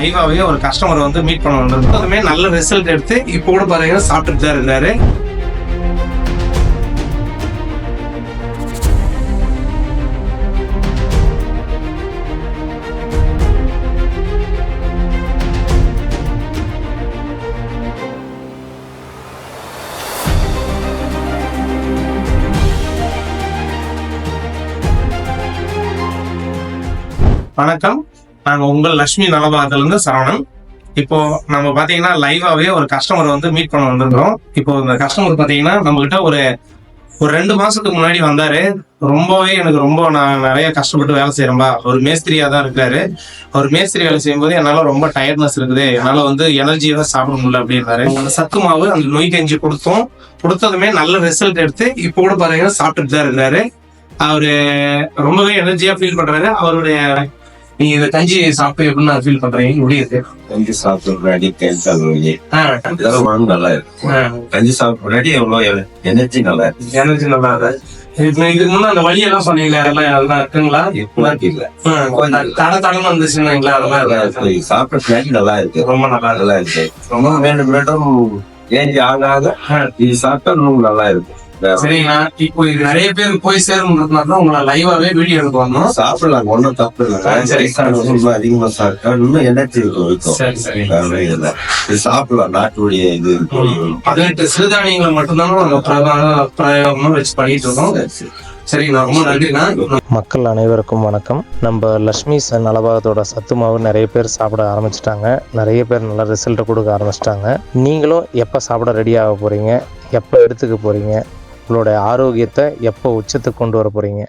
லைவாவே ஒரு கஸ்டமர் வந்து மீட் பண்ண வந்திருக்கோம் அதுமே நல்ல ரிசல்ட் எடுத்து இப்போ கூட பாத்தீங்கன்னா சாப்பிட்டுட்டு தான் இருந்தாரு. வணக்கம். நாங்க உங்கள் லட்சுமி நலபாகத்துல இருந்து சரவணன். இப்போ நம்ம பாத்தீங்கன்னா லைவாவே ஒரு கஸ்டமர் வந்து மீட் பண்ண வந்திருக்கிறோம். இப்போ இந்த கஸ்டமர் பாத்தீங்கன்னா நம்ம கிட்ட ஒரு ஒரு ரெண்டு மாசத்துக்கு முன்னாடி வந்தாரு. ரொம்பவே எனக்கு ரொம்ப நான் நிறைய கஷ்டப்பட்டு வேலை செய்யறேன்பா ஒரு மேஸ்திரியா தான் இருக்காரு. அவர் மேஸ்திரி வேலை செய்யும்போது என்னால ரொம்ப டயர்ட்னஸ் இருக்குது. என்னால வந்து எனர்ஜியா சாப்பிட முடியல அப்படின்னாரு. அந்த சத்து மாவு அந்த நோய் கஞ்சி கொடுத்தோம். கொடுத்ததுமே நல்ல ரிசல்ட் எடுத்து இப்போ கூட பாத்தீங்கன்னா சாப்பிட்டுட்டு தான் இருக்கிறாரு அவரு ரொம்பவே எனர்ஜியா ஃபீல் பண்றாரு. அவருடைய நீங்க இந்த கஞ்சி சாப்பிட்டு எப்படின்னு ஃபீல் பண்றீங்க? எப்படி இருக்கு? கஞ்சி சாப்பிட்டு இதெல்லாம் உடம்பு நல்லா இருக்கும் ஆ, கஞ்சி சாப்பிட்டு எவ்வளவு எனர்ஜி நல்லா இருக்கும் எனர்ஜி நல்லா இருக்கு. இது இதுக்கு முன்ன அந்த வழி எல்லாம் சொன்னீங்களே அதெல்லாம் அதெல்லாம் இருக்குங்களா? இப்போதைக்கு இல்ல. தட தடமா இருந்துச்சுங்களா அதெல்லாம் இருக்கு. இருக்கு. சாப்பிட்ட நல்லா இருக்கு. ரொம்ப நல்லா இருக்கு. நல்லா இருக்கு. ரொம்ப மீண்டும் மீண்டும் ஏஞ்சி ஆக ஆக இது சாப்பிட்டா இன்னும் நல்லா இருக்கும் வேற சரிங்களா? இப்போ இது நிறைய பேர் போய் சேரணும்னா உங்களை லைவாவே வீடியோ எடுக்க வரணும். சாப்பிடலாம். ஒன்றும் தப்பு இல்லை. ஆ, சரி. ரொம்ப அதிகமா சாப்பிட்டா இன்னும் எனர்ஜி இருக்கும்? சரி சரி. சாப்பிடலாம். நாட்டுடைய இது. பதினெட்டு சிறுதானியங்களை மட்டும்தான் பிரதான பிரயோகமா வச்சு பண்ணிட்டு இருக்கோம். மக்கள் அனைவருக்கும் வணக்கம். நம்ம லக்ஷ்மி ச- நலபாகத்தோட சத்து மாவு நிறைய பேர் சாப்பிட ஆரம்பிச்சிட்டாங்க. நிறைய பேர் நல்ல ரிசல்ட்டை கொடுக்க ஆரம்பிச்சிட்டாங்க. நீங்களும் எப்போ சாப்பிட ரெடி ஆக போகிறீங்க எப்போ எடுத்துக்க போகிறீங்க உங்களுடைய ஆரோக்கியத்தை எப்போ உச்சத்துக்கு கொண்டு வர போகிறீங்க